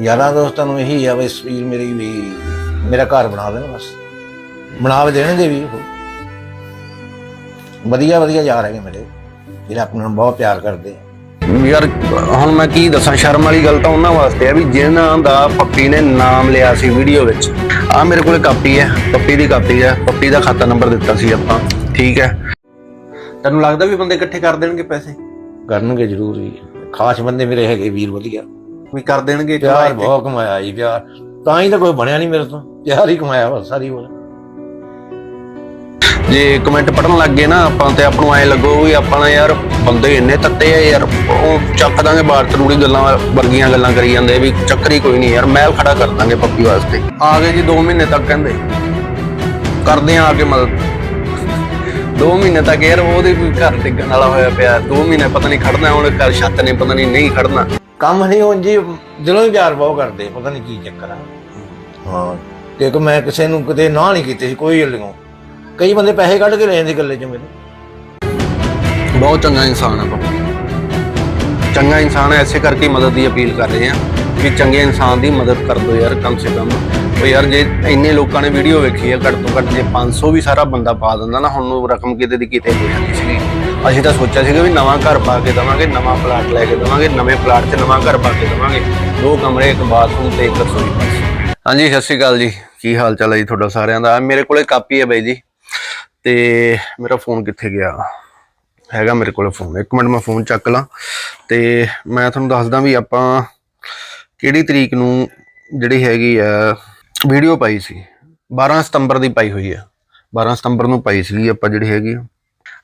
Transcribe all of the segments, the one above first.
ਯਾਰਾਂ ਦੋਸਤਾਂ ਨੂੰ ਇਹੀ ਆ ਬਸ ਵੀਰ ਮੇਰੀ ਵੀ ਮੇਰਾ ਘਰ ਬਣਾ ਦੇਣ ਬਸ। ਬਣਾ ਦੇਣਗੇ ਵੀ ਉਹ। ਵਧੀਆ ਵਧੀਆ ਯਾਰ ਹੈਗੇ ਮੇਰੇ। ਜਿਹੜੇ ਆਪਣੇ ਨੂੰ ਬਹੁਤ ਪਿਆਰ ਕਰਦੇ ਯਾਰ ਹੁਣ ਮੈਂ ਕੀ ਦੱਸਾਂ ਸ਼ਰਮ ਵਾਲੀ ਗੱਲ ਤਾਂ ਉਹਨਾਂ ਵਾਸਤੇ ਆ ਵੀ ਜਿਨ੍ਹਾਂ ਦਾ ਪੱਪੀ ਨੇ ਨਾਮ ਲਿਆ ਸੀ ਵੀਡੀਓ ਵਿੱਚ। ਆ ਮੇਰੇ ਕੋਲੇ ਕਾਪੀ ਹੈ ਪੱਪੀ ਦੀ ਕਾਪੀ ਹੈ। ਪੱਪੀ ਦਾ ਖਾਤਾ ਨੰਬਰ ਦਿੱਤਾ ਸੀ ਆਪਾਂ। ਠੀਕ ਹੈ। ਤੈਨੂੰ ਲੱਗਦਾ ਵੀ ਬੰਦੇ ਇਕੱਠੇ ਕਰ ਦੇਣਗੇ ਪੈਸੇ? ਕਰਨਗੇ ਜ਼ਰੂਰ ਵੀ ਖਾਸ ਬੰਦੇ ਮੇਰੇ ਹੈਗੇ ਵੀਰ ਵਧੀਆ। ਵੀ ਕਰ ਦੇਣਗੇ ਪਿਆਰ ਕਮਾਈ। ਬਹੁਤ ਕਮਾਇਆ ਜੀ ਪਿਆਰ ਤਾਂ ਹੀ ਤਾਂ ਕੋਈ ਬਣਿਆ ਨਹੀਂ ਮੇਰੇ ਤੋਂ। ਪਿਆਰ ਹੀ ਕਮਾਇਆ ਬਸ ਸਾਰੀ ਉਮਰ। ਜੇ ਕਮੈਂਟ ਪੜਨ ਲੱਗ ਗਏ ਨਾ ਆਪਾਂ ਤੇ ਆਪ ਨੂੰ ਐ ਲੱਗੋ ਵੀ ਆਪਾਂ ਨਾ ਯਾਰ ਬੰਦੇ ਇੰਨੇ ਤੱਤੇ ਆ ਯਾਰ ਉਹ ਚੱਕ ਦਾਂਗੇ ਬਾਹਰ ਤਰੂੜੀ ਗੱਲਾਂ ਵਰਗੀਆਂ ਗੱਲਾਂ ਕਰੀ ਜਾਂਦੇ ਵੀ ਚੱਕਰੀ ਕੋਈ ਨਹੀਂ ਯਾਰ ਮਹਿਲ ਖੜਾ ਕਰ ਦਾਂਗੇ ਪੱਪੀ ਵਾਸਤੇ। ਆ ਗਏ ਜੀ 2 ਮਹੀਨੇ ਤੱਕ ਕਹਿੰਦੇ। ਕਰਦੇ ਆ ਆ ਕੇ ਮਦਦ। 2 ਮਹੀਨੇ ਤੱਕ ਯਾਰ ਉਹਦੇ ਵੀ ਘਰ ਡਿੱਗਣ ਵਾਲਾ ਹੋਇਆ ਪਿਆ 2 ਮਹੀਨੇ ਪਤਾ ਨਹੀਂ ਖੜਨਾ ਹੁਣ ਘਰ ਛੱਤ ਨੇ ਪਤਾ ਨਹੀਂ ਨਹੀਂ ਖੜਨਾ। ਕੰਮ ਨਹੀਂ ਹੁਣ ਜੀ, ਦਿਲੋਂ ਹੀ ਪਿਆਰ ਬਹੁਤ ਕਰਦੇ, ਪਤਾ ਨਹੀਂ ਕੀ ਚੱਕਰ ਆ। ਹਾਂ, ਤੇ ਮੈਂ ਕਿਸੇ ਨੂੰ ਕਿਤੇ ਨਾ ਨਹੀਂ ਕੀਤੀ ਸੀ, ਕੋਈ ਹੱਲਿਓ ਕਈ ਬੰਦੇ ਪੈਸੇ ਕੱਢ ਕੇ ਲੈ ਜਾਂਦੇ ਗੱਲੇ ਚ ਮੇਰੇ। ਬਹੁਤ ਚੰਗਾ ਇਨਸਾਨ ਹੈ ਪੱਪੀ ਚੰਗਾ ਇਨਸਾਨ ਹੈ ਐਸੇ ਕਰਕੇ ਮਦਦ ਦੀ ਅਪੀਲ ਕਰ ਰਹੇ ਆ ਵੀ ਚੰਗੇ ਇਨਸਾਨ ਦੀ ਮਦਦ ਕਰ ਦਿਓ ਯਾਰ, ਕਮ ਸੇ ਕਮ। ਉਹ ਯਾਰ ਜੇ ਇੰਨੇ ਲੋਕਾਂ ਨੇ ਵੀਡੀਓ ਵੇਖੀ ਹੈ ਘੱਟ ਤੋਂ ਘੱਟ ਜੇ 500 ਵੀ ਸਾਰਾ ਬੰਦਾ ਪਾ ਦਿੰਦਾ ਨਾ, ਹੁਣ ਨੂੰ ਰਕਮ ਕਿਤੇ ਦੀ ਕਿਤੇ ਹੋ ਜਾਂਦੀ ਸੀਗੀ। ਅਸੀਂ ਤਾਂ ਸੋਚਿਆ ਸੀਗਾ ਵੀ ਨਵਾਂ ਘਰ ਪਾ ਕੇ ਦਵਾਂਗੇ, ਨਵਾਂ ਪਲਾਟ ਲੈ ਕੇ ਦਵਾਂਗੇ, ਨਵੇਂ ਪਲਾਟ 'ਚ ਨਵਾਂ ਘਰ ਪਾ ਕੇ ਦਵਾਂਗੇ। ਦੋ ਕਮਰੇ, ਇੱਕ ਬਾਥਰੂਮ ਤੇ ਇੱਕ ਰਸੋਈ। ਬਸ ਹਾਂਜੀ, ਸਤਿ ਸ਼੍ਰੀ ਅਕਾਲ ਜੀ। ਕੀ ਹਾਲ ਚਾਲ ਹੈ ਜੀ ਤੁਹਾਡਾ ਸਾਰਿਆਂ ਦਾ? ਮੇਰੇ ਕੋਲੇ ਕਾਪੀ ਹੈ ਬਾਈ ਜੀ। ਤੇ ਮੇਰਾ ਫੋਨ ਕਿੱਥੇ ਗਿਆ? ਹੈਗਾ ਮੇਰੇ ਕੋਲ ਫੋਨ ਇੱਕ ਮਿੰਟ ਮੈਂ ਫੋਨ ਚੱਕ ਲਾਂ। ਤੇ ਮੈਂ ਤੁਹਾਨੂੰ ਦੱਸਦਾ ਵੀ ਆਪਾਂ ਕਿਹੜੀ ਤਰੀਕ ਨੂੰ ਜਿਹੜੀ ਹੈਗੀ ਆ ਵੀਡੀਓ ਪਾਈ ਸੀ। 12 ਸਤੰਬਰ ਦੀ ਪਾਈ ਹੋਈ ਆ। 12 ਸਤੰਬਰ ਨੂੰ ਪਾਈ ਸੀ ਆਪਾਂ ਜਿਹੜੀ ਹੈਗੀ ਆ।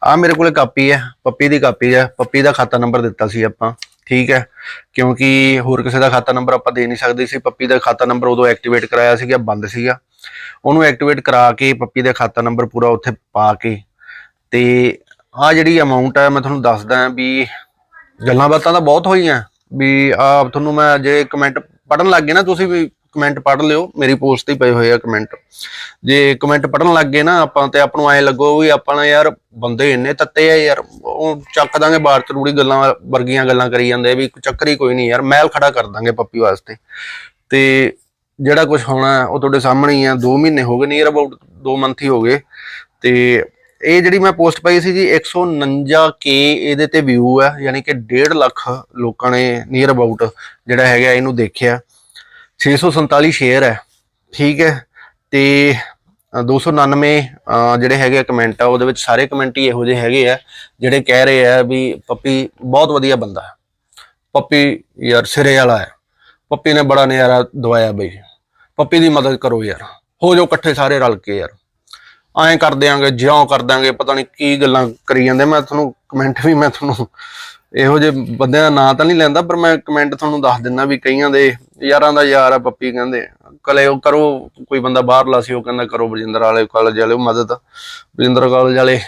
ਮੇਰੇ ਕੋਲੇ ਕਾਪੀ ਹੈ, ਪੱਪੀ ਦੀ ਕਾਪੀ ਹੈ, ਪੱਪੀ ਦਾ ਖਾਤਾ ਨੰਬਰ ਦਿੱਤਾ ਸੀ ਆਪਾਂ, ਠੀਕ ਹੈ। ਕਿਉਂਕਿ ਹੋਰ ਕਿਸੇ ਦਾ ਖਾਤਾ ਨੰਬਰ ਆਪਾਂ ਦੇ ਨਹੀਂ ਸਕਦੇ ਸੀ, ਪੱਪੀ ਦਾ ਖਾਤਾ ਨੰਬਰ ਉਦੋਂ ਐਕਟੀਵੇਟ ਕਰਾਇਆ ਸੀਗਾ, ਬੰਦ ਸੀਗਾ। ਉਹਨੂੰ ਐਕਟੀਵੇਟ ਕਰਾ ਕੇ ਪੱਪੀ ਦਾ ਖਾਤਾ ਨੰਬਰ ਪੂਰਾ ਉੱਥੇ ਪਾ ਕੇ, ਤੇ ਆ ਜਿਹੜੀ ਅਮਾਉਂਟ ਹੈ, ਮੈਂ ਤੁਹਾਨੂੰ ਦੱਸਦਾ ਵੀ ਗੱਲਾਂ ਬਾਤਾਂ ਤਾਂ ਬਹੁਤ ਹੋਈਆਂ, ਵੀ ਆ ਤੁਹਾਨੂੰ ਮੈਂ ਜੇ ਕਮੈਂਟ ਪੜਨ ਲੱਗ ਗਏ ਨਾ ਤੁਸੀਂ ਵੀ ਕਮੈਂਟ ਪੜ ਲਿਓ, ਮੇਰੀ ਪੋਸਟ ਤੇ ਹੀ ਪਏ ਹੋਏ ਆ ਕਮੈਂਟ ਜੇ ਕਮੈਂਟ ਪੜਨ ਲੱਗ ਗਏ ਨਾ ਆਪਾਂ ਤੇ ਆਪ ਨੂੰ ਐ ਲੱਗੋ ਵੀ ਆਪਾਂ ਨਾ ਯਾਰ ਬੰਦੇ ਇੰਨੇ ਤੱਤੇ ਆ ਯਾਰ, ਉਹ ਚੱਕ ਦਾਂਗੇ ਬਾਹਰ ਤਰੂੜੀ ਗੱਲਾਂ ਵਰਗੀਆਂ ਗੱਲਾਂ ਕਰੀ ਜਾਂਦੇ ਵੀ ਚੱਕਰੀ ਕੋਈ ਨਹੀਂ ਯਾਰ, ਮਹਿਲ ਖੜਾ ਕਰ ਦਾਂਗੇ ਪੱਪੀ ਵਾਸਤੇ। ਤੇ ਜਿਹੜਾ ਕੁਝ ਹੋਣਾ ਉਹ ਤੁਹਾਡੇ ਸਾਹਮਣੇ ਹੀ ਆ 2 ਮਹੀਨੇ ਹੋ ਗਏ ਨੀਅਰ ਅਬਾਊਟ 2 ਮੰਥ ਹੀ ਹੋ ਗਏ। ਤੇ ਇਹ ਜਿਹੜੀ ਮੈਂ ਪੋਸਟ ਪਾਈ ਸੀ ਜੀ 149 ਕੇ ਇਹਦੇ ਤੇ ਵਿਊ ਆ, ਯਾਨੀ ਕਿ 1.5 ਲੱਖ ਲੋਕਾਂ ਨੇ ਨੀਅਰ ਅਬਾਊਟ ਜਿਹੜਾ ਹੈਗਾ ਇਹਨੂੰ ਦੇਖਿਆ। 647 ਸ਼ੇਅਰ ਹੈ। ਠੀਕ ਹੈ। ਤੇ ਅ, 299 ਅ, ਜਿਹੜੇ ਹੈਗੇ ਆ ਕਮੈਂਟ ਆ ਉਹਦੇ ਵਿੱਚ ਸਾਰੇ ਕਮੈਂਟ ਹੀ ਇਹੋ ਜਿਹੇ ਹੈਗੇ ਆ ਜਿਹੜੇ ਕਹਿ ਰਹੇ ਆ ਵੀ ਪੱਪੀ ਬਹੁਤ ਵਧੀਆ ਬੰਦਾ ਹੈ। ਪੱਪੀ ਯਾਰ ਸਿਰੇ ਵਾਲਾ ਹੈ। ਪੱਪੀ ਨੇ ਬੜਾ ਨਜ਼ਾਰਾ ਦਵਾਇਆ ਬਈ। ਪੱਪੀ ਦੀ ਮਦਦ ਕਰੋ ਯਾਰ। ਹੋ ਜਾਓ ਇਕੱਠੇ ਸਾਰੇ ਰਲ ਕੇ ਯਾਰ। ਐਂ ਕਰ ਦਿਆਂਗੇ ਜਿਉਂ ਕਰ ਦਾਂਗੇ ਪਤਾ ਨਹੀਂ ਕੀ ਗੱਲਾਂ ਕਰੀ ਜਾਂਦੇ। ਮੈਂ ਤੁਹਾਨੂੰ ਕਮੈਂਟ ਵੀ ਮੈਂ ਤੁਹਾਨੂੰ ਇਹੋ ਜਿਹੇ ਬੰਦਿਆਂ ਦਾ ਨਾਂ ਤਾਂ ਨਹੀਂ ਲੈਂਦਾ ਪਰ ਮੈਂ ਕਮੈਂਟ ਤੁਹਾਨੂੰ ਦੱਸ ਦਿੰਦਾ ਵੀ ਕਈਆਂ ਦੇ ਯਾਰਾਂ ਦਾ ਯਾਰ ਆ, ਪੱਪੀ ਕਹਿੰਦੇ ਕਲੇ ਉਹ ਕਰੋ, ਕੋਈ ਬੰਦਾ ਬਾਹਰਲਾ ਸੀ, ਉਹ ਕਹਿੰਦਾ ਕਰੋ ਬਰਜਿੰਦਰ ਵਾਲੇ ਕਾਲਜ ਵਾਲੇ ਮਦਦ। ਬਰਜਿੰਦਰ ਕਾਲਜ ਵਾਲੇ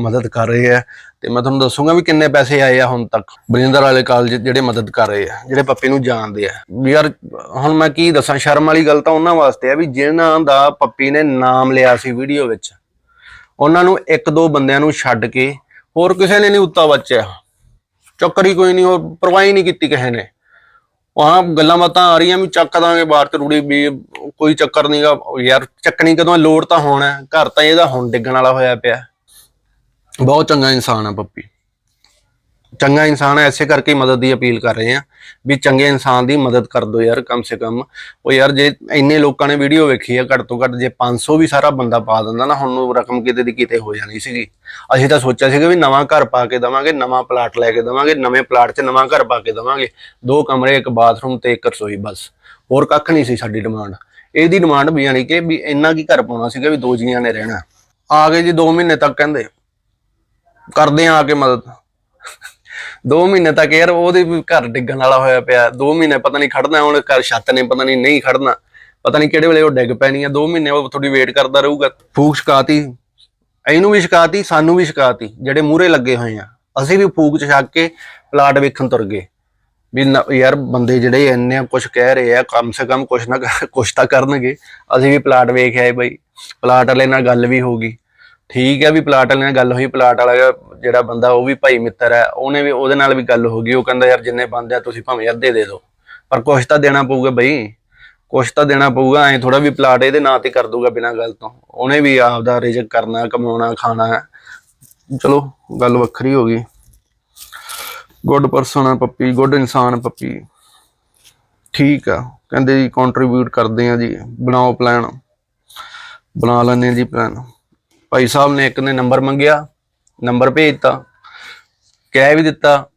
ਮਦਦ ਕਰ ਰਹੇ ਆ। ਤੇ ਮੈਂ ਤੁਹਾਨੂੰ ਦੱਸੂਗਾ ਵੀ ਕਿੰਨੇ ਪੈਸੇ ਆਏ ਆ ਹੁਣ ਤੱਕ। ਬਰਜਿੰਦਰ ਵਾਲੇ ਕਾਲਜ ਜਿਹੜੇ ਮਦਦ ਕਰ ਰਹੇ ਆ, ਜਿਹੜੇ ਪੱਪੀ ਨੂੰ ਜਾਣਦੇ ਆ। ਯਾਰ, ਹੁਣ ਮੈਂ ਕੀ ਦੱਸਾਂ, ਸ਼ਰਮ ਵਾਲੀ ਗੱਲ ਤਾਂ ਉਹਨਾਂ ਵਾਸਤੇ ਆ ਵੀ ਜਿਨ੍ਹਾਂ ਦਾ ਪੱਪੀ ਨੇ ਨਾਮ ਲਿਆ ਸੀ ਵੀਡੀਓ ਵਿੱਚ। ਉਹਨਾਂ ਨੂੰ ਇੱਕ ਦੋ ਬੰਦਿਆਂ ਨੂੰ ਛੱਡ ਕੇ ਹੋਰ ਕਿਸੇ ਨੇ ਨਹੀਂ ਉੱਤਾ ਬਚਿਆ। ਚੱਕਰੀ ਕੋਈ ਨਹੀਂ ਉਹ ਪਰਵਾਹੀ ਨਹੀਂ ਕੀਤੀ ਕਿਸੇ ਨੇ। ਵਾਹ ਗੱਲਾਂ ਬਾਤਾਂ ਆ ਰਹੀਆਂ ਵੀ ਚੱਕ ਦਾਂਗੇ ਬਾਹਰ ਚ ਰੂੜੀ ਵੀ ਕੋਈ ਚੱਕਰ ਨਹੀਂਗਾ ਯਾਰ ਚੱਕਣੀ ਕਦੋਂ ਲੋੜ ਤਾਂ ਹੋਣਾ ਹੈ। ਘਰ ਤਾਂ ਇਹਦਾ ਹੁਣ ਡਿੱਗਣ ਵਾਲਾ ਹੋਇਆ ਪਿਆ। ਬਹੁਤ ਚੰਗਾ ਇਨਸਾਨ ਆ, ਪੱਪੀ। ਚੰਗਾ ਇਨਸਾਨ ਹੈ ਐਸੇ ਕਰਕੇ ਮਦਦ ਦੀ ਅਪੀਲ ਕਰ ਰਹੇ ਆ ਵੀ ਚੰਗੇ ਇਨਸਾਨ ਦੀ ਮਦਦ ਕਰ ਦਿਓ ਯਾਰ, ਕਮ ਸੇ ਕਮ। ਉਹ ਯਾਰ, ਜੇ ਇੰਨੇ ਲੋਕਾਂ ਨੇ ਵੀਡੀਓ ਵੇਖੀ ਹੈ ਘੱਟ ਤੋਂ ਘੱਟ ਜੇ 500 ਵੀ ਸਾਰਾ ਬੰਦਾ ਪਾ ਦਿੰਦਾ ਨਾ, ਹੁਣ ਨੂੰ ਰਕਮ ਕਿਤੇ ਦੀ ਕਿਤੇ ਹੋ ਜਾਣੀ ਸੀਗੀ। ਅਸੀਂ ਤਾਂ ਸੋਚਿਆ ਸੀਗਾ ਵੀ ਨਵਾਂ ਘਰ ਪਾ ਕੇ ਦਵਾਂਗੇ, ਨਵਾਂ ਪਲਾਟ ਲੈ ਕੇ ਦਵਾਂਗੇ, ਨਵੇਂ ਪਲਾਟ 'ਚ ਨਵਾਂ ਘਰ ਪਾ ਕੇ ਦਵਾਂਗੇ। ਦੋ ਕਮਰੇ, ਇੱਕ ਬਾਥਰੂਮ ਤੇ ਇੱਕ ਰਸੋਈ, ਬਸ। ਹੋਰ ਕੱਖ ਨਹੀਂ ਸੀ ਸਾਡੀ ਡਿਮਾਂਡ ਇਹਦੀ ਡਿਮਾਂਡ ਵੀ ਯਾਨੀ ਕਿ ਵੀ ਇੰਨਾ ਕੀ ਘਰ ਪਾਉਣਾ ਸੀਗਾ ਵੀ ਦੋ ਜੀਆਂ ਨੇ ਰਹਿਣਾ। ਆ ਗਏ ਜੀ 2 ਮਹੀਨੇ ਤੱਕ ਕਹਿੰਦੇ। ਕਰਦੇ ਆ ਆ ਕੇ ਮਦਦ। 2 ਮਹੀਨੇ ਤੱਕ ਯਾਰ ਉਹਦੇ ਵੀ ਘਰ ਡਿੱਗਣ ਵਾਲਾ ਹੋਇਆ ਪਿਆ। 2 ਮਹੀਨੇ ਪਤਾ ਨਹੀਂ ਖੜਨਾ, ਹੁਣ ਘਰ ਛੱਤ ਨੇ, ਪਤਾ ਨਹੀਂ ਨਹੀਂ ਖੜਨਾ। ਪਤਾ ਨਹੀਂ ਕਿਹੜੇ ਵੇਲੇ ਉਹ ਡਿੱਗ ਪੈਣੀ ਆ। 2 ਮਹੀਨੇ ਉਹ ਤੁਹਾਡੀ ਵੇਟ ਕਰਦਾ ਰਹੂਗਾ। ਫੂਕ ਸ਼ਿਕਾਤੀ ਇਹਨੂੰ ਵੀ ਸ਼ਿਕਾਤੀ ਸਾਨੂੰ ਵੀ ਸ਼ਿਕਾਤੀ ਜਿਹੜੇ ਮੂਹਰੇ ਲੱਗੇ ਹੋਏ ਆ। ਅਸੀਂ ਵੀ ਫੂਕ ਚ ਛੱਕ ਕੇ ਪਲਾਟ ਵੇਖਣ ਤੁਰ ਗਏ। ਵੀ ਨ- ਯਾਰ ਬੰਦੇ ਜਿਹੜੇ ਇੰਨੇ ਕੁਝ ਕਹਿ ਰਹੇ ਆ, ਕਮ ਸੇ ਕਮ ਕੁਛ ਨਾ ਕੁਛ ਤਾਂ ਕਰਨਗੇ। ਅਸੀਂ ਵੀ ਪਲਾਟ ਵੇਖ ਆਏ ਬਈ। ਪਲਾਟ ਵਾਲੇ ਨਾਲ ਗੱਲ ਵੀ ਹੋ ਗਈ। ਠੀਕ ਹੈ ਵੀ ਪਲਾਟ ਵਾਲਿਆਂ ਨਾਲ ਗੱਲ ਹੋਈ, ਪਲਾਟ ਵਾਲਾ ਜਿਹੜਾ ਬੰਦਾ ਉਹ ਵੀ ਭਾਈ ਮਿੱਤਰ ਹੈ, ਉਹਨੇ ਵੀ ਉਹਦੇ ਨਾਲ ਵੀ ਗੱਲ ਹੋ ਗਈ, ਉਹ ਕਹਿੰਦਾ, ਯਾਰ ਜਿੰਨੇ ਬੰਦੇ ਆ, ਤੁਸੀਂ ਭਾਵੇਂ ਅੱਧੇ ਦੇ ਦਿਓ। ਪਰ ਕੁਛ ਤਾਂ ਦੇਣਾ ਪਊਗਾ ਬਈ, ਕੁਛ ਤਾਂ ਦੇਣਾ ਪਊਗਾ, ਐ ਥੋੜਾ ਵੀ ਪਲਾਟ ਇਹਦੇ ਨਾਂ ਤੇ ਕਰ ਦੂਗਾ ਬਿਨਾਂ ਗੱਲ ਤੋਂ। ਉਹਨੇ ਵੀ ਆਪਦਾ ਰਿਜਕ ਕਰਨਾ, ਕਮਾਉਣਾ, ਖਾਣਾ। ਚਲੋ, ਗੱਲ ਵੱਖਰੀ ਹੋ ਗਈ। ਗੁੱਡ ਪਰਸਨ ਆ ਪੱਪੀ, ਗੁੱਡ ਇਨਸਾਨ ਪੱਪੀ। ਠੀਕ ਆ, ਕਹਿੰਦੇ ਜੀ ਕੰਟਰੀਬਿਊਟ ਕਰਦੇ ਆ ਜੀ, ਬਣਾਓ ਪਲਾਨ ਬਣਾ ਲੈਂਦੇ ਆ ਜੀ ਪਲਾਨ ਭਾਈ ਸਾਹਿਬ ਨੇ ਇੱਕ ਨੇ ਨੰਬਰ ਮੰਗਿਆ, ਨੰਬਰ ਭੇਜਤਾ, ਕਹਿ ਵੀ ਦਿੱਤਾ,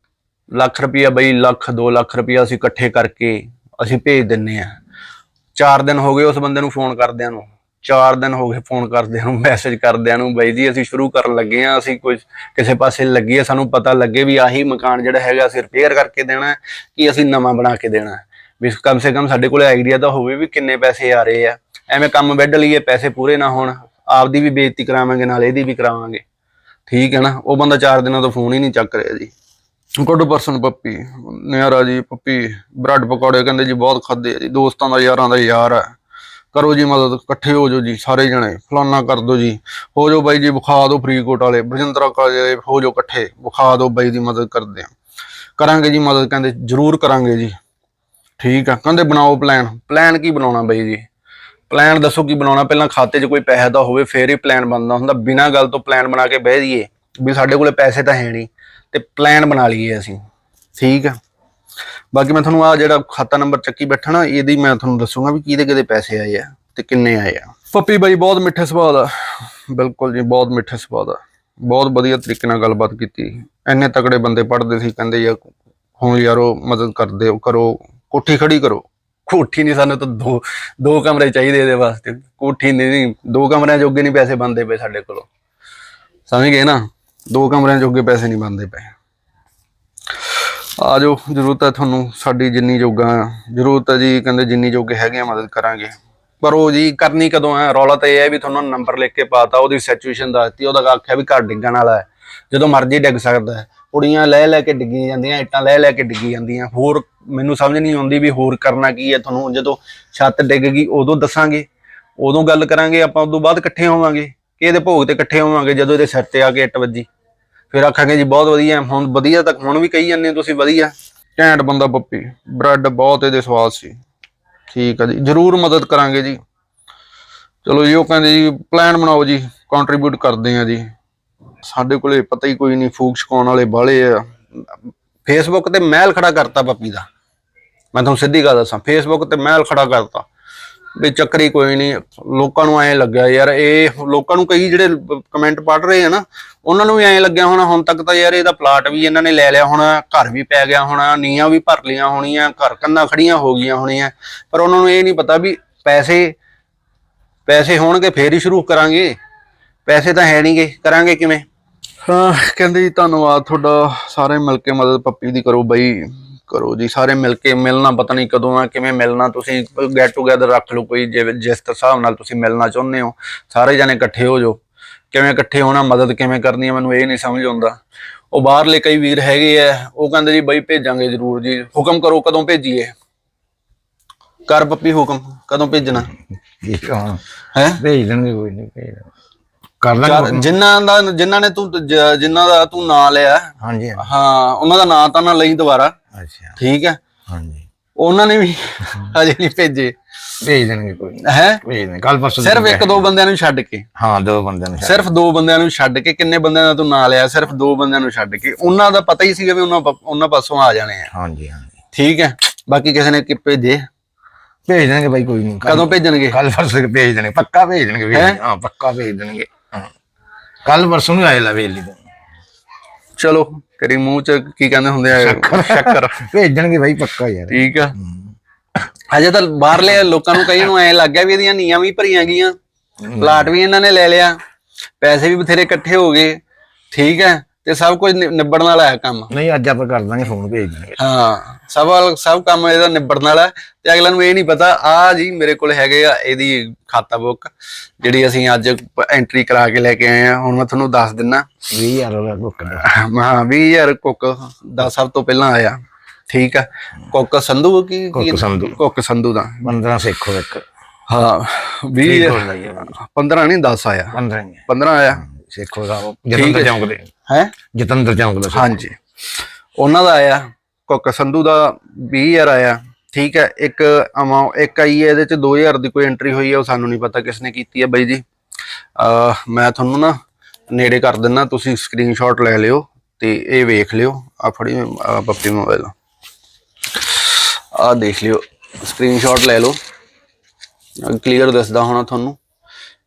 ਲੱਖ ਰੁਪਈਆ ਬਈ, ਲੱਖ 2 ਲੱਖ ਰੁਪਈਆ ਅਸੀਂ ਇਕੱਠੇ ਕਰਕੇ ਅਸੀਂ ਭੇਜ ਦਿੰਨੇ ਆ। ਚਾਰ ਦਿਨ ਹੋ ਗਏ ਉਸ ਬੰਦੇ ਨੂੰ ਫੋਨ ਕਰਦਿਆਂ ਨੂੰ। ਚਾਰ ਦਿਨ ਹੋ ਗਏ ਫੋਨ ਕਰਦਿਆਂ ਨੂੰ, ਮੈਸੇਜ ਕਰਦਿਆਂ ਨੂੰ, ਬਾਈ ਜੀ ਅਸੀਂ ਸ਼ੁਰੂ ਕਰਨ ਲੱਗੇ ਆ, ਅਸੀਂ ਕੁਝ ਕਿਸੇ ਪਾਸੇ ਲੱਗੀ ਸਾਨੂੰ ਪਤਾ ਲੱਗੇ ਵੀ ਆਹੀ ਮਕਾਨ ਜਿਹੜਾ ਹੈਗਾ ਅਸੀਂ ਰਿਪੇਅਰ ਕਰਕੇ ਦੇਣਾ ਕਿ ਅਸੀਂ ਨਵਾਂ ਬਣਾ ਕੇ ਦੇਣਾ ਵੀ ਕਮ ਸੇ ਕਮ ਸਾਡੇ ਕੋਲ ਆਈਡੀਆ ਤਾਂ ਹੋਵੇ ਵੀ ਕਿੰਨੇ ਪੈਸੇ ਆ ਰਹੇ ਆ। ਐਵੇਂ ਕੰਮ ਵੱਢ ਲਈਏ, ਪੈਸੇ ਪੂਰੇ ਨਾ ਹੋਣ। ਆਪਦੀ ਵੀ ਬੇਇੱਜ਼ਤੀ ਕਰਾਵਾਂਗੇ, ਨਾਲ ਇਹਦੀ ਵੀ ਕਰਾਵਾਂਗੇ। ਠੀਕ ਹੈ ਨਾ? ਉਹ ਬੰਦਾ ਚਾਰ ਦਿਨਾਂ ਤੋਂ ਫੋਨ ਹੀ ਨਹੀਂ ਚੱਕ ਰਿਹਾ ਜੀ। ਗੁੱਡ ਪਰਸਨ ਪੱਪੀ, ਨਿਆਰਾ ਜੀ, ਪੱਪੀ, ਬ੍ਰੈਡ ਪਕੌੜੇ ਕਹਿੰਦੇ ਜੀ ਬਹੁਤ ਖਾਦੇ ਆ ਜੀ, ਦੋਸਤਾਂ ਦਾ, ਯਾਰਾਂ ਦਾ ਯਾਰ ਹੈ ਕਰੋ ਜੀ ਮਦਦ, ਇਕੱਠੇ ਹੋ ਜਾਓ ਜੀ, ਸਾਰੇ ਜਣੇ, ਫਲਾਨਾ ਕਰ ਦਿਓ ਜੀ। ਹੋ ਜਾਓ ਬਾਈ ਜੀ, ਵਿਖਾ ਦਿਓ ਫਰੀਦਕੋਟ ਵਾਲੇ, ਬਰਜਿੰਦਰਾ ਕਾਲੇ ਹੋ ਜਾਓ ਇਕੱਠੇ, ਵਿਖਾ ਦਿਓ ਬਾਈ ਦੀ ਮਦਦ ਕਰਦੇ ਆ। ਕਰਾਂਗੇ ਜੀ ਮਦਦ, ਕਹਿੰਦੇ ਜ਼ਰੂਰ ਕਰਾਂਗੇ ਜੀ। ਠੀਕ ਆ, ਕਹਿੰਦੇ ਬਣਾਓ ਪਲਾਨ ਪਲਾਨ ਕੀ ਬਣਾਉਣਾ ਬਾਈ ਜੀ? ਪਲਾਨ ਦੱਸੋ ਕੀ ਬਣਾਉਣਾ? ਪਹਿਲਾਂ ਖਾਤੇ 'ਚ ਕੋਈ ਪੈਸਾ ਤਾਂ ਹੋਵੇ, ਫੇਰ ਹੀ ਪਲਾਨ ਬਣਦਾ ਹੁੰਦਾ। ਬਿਨਾਂ ਗੱਲ ਤੋਂ ਪਲਾਨ ਬਣਾ ਕੇ ਬਹਿ ਜਾਈਏ। ਵੀ ਸਾਡੇ ਕੋਲੇ ਪੈਸੇ ਤਾਂ ਹੈ ਨਹੀਂ, ਤੇ ਪਲਾਨ ਬਣਾ ਲਈਏ ਅਸੀਂ। ਠੀਕ ਆ? ਬਾਕੀ ਮੈਂ ਤੁਹਾਨੂੰ ਆ ਜਿਹੜਾ ਖਾਤਾ ਨੰਬਰ ਚੱਕੀ ਬੈਠਾ ਨਾ, ਇਹਦੀ ਮੈਂ ਤੁਹਾਨੂੰ ਦੱਸੂਗਾ ਵੀ ਕਿਹਦੇ ਕਿਹਦੇ ਪੈਸੇ ਆਏ ਆ ਤੇ ਕਿੰਨੇ ਆਏ ਆ। ਪੱਪੀ ਬਾਈ, ਬਹੁਤ ਮਿੱਠੇ ਸੁਭਾਅ ਦਾ ਬਿਲਕੁਲ ਜੀ, ਬਹੁਤ ਮਿੱਠੇ ਸੁਭਾਅ ਦਾ ਬਹੁਤ ਵਧੀਆ ਤਰੀਕੇ ਨਾਲ ਗੱਲਬਾਤ ਕੀਤੀ। ਐਨੇ ਤਕੜੇ ਬੰਦੇ ਪੜ੍ਹਦੇ ਸੀ, ਕਹਿੰਦੇ ਯਾਰ, ਹੁਣ ਯਾਰੋ ਮਦਦ ਕਰਦੇ ਕਰੋ, ਕੋਠੀ ਖੜੀ ਕਰੋ। ਕੋਠੀ ਨਹੀਂ ਸਾਨੂੰ ਤਾਂ ਦੋ ਦੋ ਕਮਰੇ ਚਾਹੀਦੇ ਇਹਦੇ ਵਾਸਤੇ। ਕੋਠੀ ਨਹੀਂ ਦੋ ਕਮਰਿਆਂ ਜੋਗੇ ਨਹੀਂ ਪੈਸੇ ਬੰਦੇ ਪਏ ਸਾਡੇ ਕੋਲੋਂ। ਸਮਝ ਗਏ ਨਾ? ਦੋ ਕਮਰਿਆਂ ਜੋਗੇ ਪੈਸੇ ਨਹੀਂ ਬੰਦੇ ਪਏ। ਆ ਜਾਓ, ਜ਼ਰੂਰਤ ਹੈ ਤੁਹਾਨੂੰ ਸਾਡੀ ਜਿੰਨੀ ਜੋਗਾ ਜ਼ਰੂਰਤ ਹੈ ਜੀ, ਕਹਿੰਦੇ ਜਿੰਨੀ ਜੋਗੇ ਹੈਗੇ ਆ, ਮਦਦ ਕਰਾਂਗੇ। ਪਰ ਉਹ ਜੀ ਕਰਨੀ ਕਦੋਂ ਹੈ? ਰੌਲਾ ਤਾਂ ਇਹ ਹੈ ਵੀ ਤੁਹਾਨੂੰ ਨੰਬਰ ਲਿਖ ਕੇ ਪਾਤਾ, ਉਹਦੀ ਸਿਚੁਏਸ਼ਨ ਦੱਸਤੀ, ਉਹਦਾ ਆਖਿਆ ਵੀ ਘਰ ਡਿੱਗਣ ਵਾਲਾ ਹੈ। ਜਦੋਂ ਮਰਜ਼ੀ ਡਿੱਗ ਸਕਦਾ ਹੈ। ਕੁੜੀਆਂ ਲੈ ਲੈ ਕੇ ਡਿੱਗੀ ਜਾਂਦੀਆਂ, ਇੱਟਾਂ ਲੈ ਲੈ ਕੇ ਡਿੱਗੀ ਜਾਂਦੀਆਂ। ਹੋਰ ਮੈਨੂੰ ਸਮਝ ਨਹੀਂ ਆਉਂਦੀ ਵੀ ਹੋਰ ਕਰਨਾ ਕੀ ਹੈ ਤੁਹਾਨੂੰ। ਜਦੋਂ ਛੱਤ ਡਿੱਗ ਗਈ, ਉਦੋਂ ਦੱਸਾਂਗੇ। ਉਦੋਂ ਗੱਲ ਕਰਾਂਗੇ, ਆਪਾਂ ਉਦੋਂ ਬਾਅਦ ਇਕੱਠੇ ਹੋਵਾਂਗੇ। ਕਿ ਇਹਦੇ ਭੋਗ ਤੇ ਇਕੱਠੇ ਹੋਵਾਂਗੇ, ਜਦੋਂ ਇਹਦੇ ਸਿਰ ਤੇ ਆ ਕੇ ਇੱਟ ਵੱਜੀ। ਫਿਰ ਆਖਾਂਗੇ ਜੀ, ਬਹੁਤ ਵਧੀਆ, ਹੁਣ ਵਧੀਆ ਤਾਂ ਹੁਣ ਵੀ ਕਹੀ ਜਾਂਦੇ ਹੋ ਤੁਸੀਂ ਵਧੀਆ। ਘੈਂਟ ਬੰਦਾ ਪੱਪੀ, ਬ੍ਰੈਡ ਬਹੁਤ ਇਹਦੇ ਸਵਾਦ ਸੀ। ਠੀਕ ਆ ਜੀ, ਜਰੂਰ ਮਦਦ ਕਰਾਂਗੇ ਜੀ। ਚਲੋ ਜੀ, ਉਹ ਕਹਿੰਦੇ ਜੀ ਪਲਾਨ ਬਣਾਓ ਜੀ ਕੰਟਰੀਬਿਊਟ ਕਰਦੇ ਆ ਜੀ। ਸਾਡੇ ਕੋਲੇ ਪਤਾ ਹੀ ਕੋਈ ਨਹੀਂ ਫੂਕ ਛਕਾਉਣ ਵਾਲੇ ਬਾਲੇ ਆ। ਫੇਸਬੁੱਕ ਤੇ ਮਹਿਲ ਖੜਾ ਕਰਤਾ ਪੱਪੀ ਦਾ। ਮੈਂ ਤੁਹਾਨੂੰ ਸਿੱਧੀ ਗੱਲ ਦੱਸਾਂ ਫੇਸਬੁੱਕ ਤੇ ਮਹਿਲ ਖੜਾ ਕਰਤਾ। ਵੀ ਚੱਕਰੀ ਕੋਈ ਨਹੀਂ, ਲੋਕਾਂ ਨੂੰ ਐਂ ਲੱਗਿਆ ਯਾਰ, ਇਹ ਲੋਕਾਂ ਨੂੰ ਕਈ ਜਿਹੜੇ ਕਮੈਂਟ ਪੜ ਰਹੇ ਆ ਨਾ, ਉਹਨਾਂ ਨੂੰ ਵੀ ਐਂ ਲੱਗਿਆ ਹੋਣਾ, ਹੁਣ ਤੱਕ ਤਾਂ ਯਾਰ ਇਹਦਾ ਪਲਾਟ ਵੀ ਇਹਨਾਂ ਨੇ ਲੈ ਲਿਆ ਹੋਣਾ, ਘਰ ਵੀ ਪੈ ਗਿਆ ਹੋਣਾ ਨੀਆਂ ਵੀ ਭਰ ਲੀਆਂ ਹੋਣੀਆਂ, ਘਰ ਕੰਨਾਂ ਖੜੀਆਂ ਹੋ ਗਈਆਂ ਹੋਣੀਆਂ। ਪਰ ਉਹਨਾਂ ਨੂੰ ਇਹ ਨਹੀਂ ਪਤਾ ਵੀ ਪੈਸੇ ਪੈਸੇ ਹੋਣਗੇ, ਫੇਰ ਹੀ ਸ਼ੁਰੂ ਕਰਾਂਗੇ। ਪੈਸੇ ਤਾਂ ਹੈ ਨਹੀਂਗੇ ਕਰਾਂਗੇ ਕਿਵੇਂ? ਕਹਿੰਦੇ ਜੀ ਧੰਨਵਾਦ ਤੁਹਾਡਾ ਸਾਰੇ ਮਿਲ ਕੇ ਮਦਦ ਪੱਪੀ ਦੀ ਕਰੋ ਬਈ ਕਰੋ ਜੀ ਸਾਰੇ ਮਿਲ ਕੇ ਮਿਲਣਾ ਪਤਾ ਨਹੀਂ ਕਦੋਂ ਆ ਕਿਵੇਂ ਮਿਲਣਾ ਤੁਸੀਂ ਗੈਟ ਟੂਗੇਦਰ ਰੱਖ ਲਓ ਕੋਈ ਜਿਸ ਹਿਸਾਬ ਨਾਲ ਤੁਸੀਂ ਮਿਲਣਾ ਚਾਹੁੰਦੇ ਹੋ ਸਾਰੇ ਜਣੇ ਇਕੱਠੇ ਹੋ ਜਾਓ। ਕਿਵੇਂ ਇਕੱਠੇ ਹੋਣਾ ਮਦਦ ਕਿਵੇਂ ਕਰਨੀ ਹੈ ਮੈਨੂੰ ਇਹ ਨਹੀਂ ਸਮਝ ਆਉਂਦਾ। ਉਹ ਬਾਹਰਲੇ ਕਈ ਵੀਰ ਹੈਗੇ ਆ ਉਹ ਕਹਿੰਦੇ ਜੀ ਬਈ ਭੇਜਾਂਗੇ ਜ਼ਰੂਰ ਜੀ ਹੁਕਮ ਕਰੋ ਕਦੋਂ ਭੇਜੀਏ? ਕਰ ਪੱਪੀ ਹੁਕਮ ਕਦੋਂ ਭੇਜਣਾ? ਹੈ? ਭੇਜ ਦੇਣਗੇ ਕੋਈ ਨਹੀਂ ਭੇਜ। ਕਰ ਲਾਂਗੇ ਚਾਰ। ਜਿਨ੍ਹਾਂ ਦਾ ਜਿਨ੍ਹਾਂ ਨੇ ਤੂੰ ਜ- ਜਿਨ੍ਹਾਂ ਦਾ ਤੂੰ ਨਾਂ ਲਿਆ। ਹਾਂਜੀ ਹਾਂਜੀ। ਹਾਂ ਉਹਨਾਂ ਦਾ ਨਾਂ ਤਾਂ ਨਾ ਲਈ ਦੁਬਾਰਾ। ਅੱਛਾ। ਠੀਕ ਹੈ? ਹਾਂਜੀ। ਉਹਨਾਂ ਨੇ ਵੀ ਹਜੇ ਨਹੀਂ ਭੇਜੇ। ਭੇਜ ਦੇਣਗੇ ਕੋਈ ਹੈ? ਭੇਜ ਦੇਣਗੇ। ਕੱਲ ਪਰਸੋਂ ਸਿਰਫ ਇੱਕ ਦੋ ਬੰਦਿਆਂ ਨੂੰ ਛੱਡ ਕੇ। ਹਾਂ ਦੋ ਬੰਦਿਆਂ ਨੂੰ। ਸਿਰਫ ਦੋ ਬੰਦਿਆਂ ਨੂੰ ਛੱਡ ਕੇ ਕਿੰਨੇ ਬੰਦਿਆਂ ਦਾ ਤੂੰ ਨਾਂ ਲਿਆ ਸਿਰਫ ਦੋ ਬੰਦਿਆਂ ਨੂੰ ਛੱਡ ਕੇ। ਉਹਨਾਂ ਦਾ ਪਤਾ ਹੀ ਸੀਗਾ ਵੀ ਉਹਨਾਂ ਪ- ਉਹਨਾਂ ਪਾਸੋਂ ਆ ਜਾਣੇ ਆ। ਹਾਂਜੀ ਹਾਂਜੀ। ਠੀਕ ਹੈ? ਬਾਕੀ ਕਿਸੇ ਨੇ ਕਿ ਭੇਜੇ? ਭੇਜ ਦੇਣਗੇ ਬਾਈ ਕੋਈ ਨਹੀਂ। ਕਦੋਂ ਭੇਜਣਗੇ? ਕੱਲ ਪਰਸੋਂ ਤੱਕ ਭੇਜ ਦੇਣਗੇ। ਪੱਕਾ ਭੇਜ ਦੇਣਗੇ ਵੀਰ ਜੀ। ਹਾਂ ਪੱਕਾ ਭੇਜ ਦੇਣਗੇ। ਕੱਲ ਪਰਸੋਂ ਨੂੰ ਆਏ ਲਾ ਵੇਲੀ ਤੋਂ। ਚਲੋ ਤੇਰੀ ਮੂੰਹ ਚ ਕੀ ਕਹਿੰਦੇ ਹੁੰਦੇ ਆ? ਸ਼ੱਕਰ। ਭੇਜ ਦੇਣਗੇ ਬਾਈ ਪੱਕਾ ਯਾਰ। ਠੀਕ ਆ। ਹਜੇ ਤਾਂ ਬਾਹਰਲੇ ਲੋਕਾਂ ਨੂੰ ਕਈ ਨੂੰ ਐ ਲੱਗਿਆ ਵੀ ਇਹਦੀਆਂ ਨੀਆਂ ਵੀ ਭਰੀਆਂ ਗਈਆਂ। ਪਲਾਟ ਵੀ ਇਹਨਾਂ ਨੇ ਲੈ ਲਿਆ। ਪੈਸੇ ਵੀ ਬਥੇਰੇ ਇਕੱਠੇ ਹੋ ਗਏ। ਠੀਕ ਹੈ। ਤੇ ਸਭ ਕੁਝ ਨਿ- ਨਿਬੜਨ ਵਾਲਾ ਹੈ ਕੰਮ। ਨਹੀਂ ਅੱਜ ਆਪਾਂ ਕਰ ਦਾਂਗੇ ਫੋਨ ਭੇਜ ਦੇਣਗੇ ਹਾਂ ਸਭ ਵਾਲ- ਸਭ ਕੰਮ ਇਹਦਾ ਨਿਬੜਨ ਵਾਲਾ ਹੈ ਤੇ ਅਗਲਾ ਨੂੰ ਇਹ ਨਹੀਂ ਪਤਾ ਆ ਜੀ ਮੇਰੇ ਕੋਲ ਹੈਗੇ ਆ ਇਹਦੀ ਖਾਤਾ ਬੁੱਕ ਜਿਹੜੀ ਅਸੀਂ ਅੱਜ ਐਂਟਰੀ ਕਰਾ ਕੇ ਲੈ ਕੇ ਆਏ ਆ। ਹੁਣ ਮੈਂ ਤੁਹਾਨੂੰ ਦੱਸ ਦਿੰਨਾ। 20000 ਰੁਪਏ ਬੁੱਕ ਦਾ ਹਾਂ 20000 ਕੁੱਕ ਦਾ ਸਭ ਤੋਂ ਪਹਿਲਾਂ ਆਇਆ। ਠੀਕ ਹੈ ਕੁੱਕ ਸੰਧੂ ਕੀ ਕੀ- ਕੁੱਕ ਸੰਧੂ। ਕੁੱਕ ਸੰਧੂ ਦਾ। 15 ਸਿੱਖੋ ਇੱਕ। ਹਾਂ 20 ਕੋਲ ਲਈ 15 ਨਹੀਂ 10 ਆਇਆ। 15 ਹੀ ਹੈ 15 ਆਇਆ। ਸਿੱਖੋ ਦਾ ਉਹ ਜਤਿੰਦਰ ਚੌਂਕ ਦੇ ਹੈ? ਜਤਿੰਦਰ ਚੌਂਕ ਦਾ। ਹਾਂਜੀ। ਉਹਨਾਂ ਦਾ ਆਇਆ ਕੁੱਕ ਸੰਧੂ ਦਾ 20000 ਆਇਆ। ਠੀਕ ਹੈ ਇੱਕ ਅਮਾਉਂਟ ਇੱਕ ਆਈ ਹੈ ਇਹਦੇ ਚ 2000 ਦੀ ਕੋਈ ਐਂਟਰੀ ਹੋਈ ਹੈ ਉਹ ਸਾਨੂੰ ਨਹੀਂ ਪਤਾ ਕਿਸ ਨੇ ਕੀਤੀ ਹੈ ਬਾਈ ਜੀ। ਮੈਂ ਤੁਹਾਨੂੰ ਨਾ ਨੇੜੇ ਕਰ ਦਿੰਦਾ ਤੁਸੀਂ ਸਕਰੀਨਸ਼ਾਟ ਲੈ ਲਿਓ ਤੇ ਇਹ ਵੇਖ ਲਿਓ। ਆ ਫੜੀ ਪੱਪੀ ਮੋਬਾਈਲ ਆ ਦੇਖ ਲਿਓ ਸਕਰੀਨਸ਼ਾਟ ਲੈ ਲਓ। ਕਲੀਅਰ ਦਿਸਦਾ ਹੋਣਾ ਤੁਹਾਨੂੰ।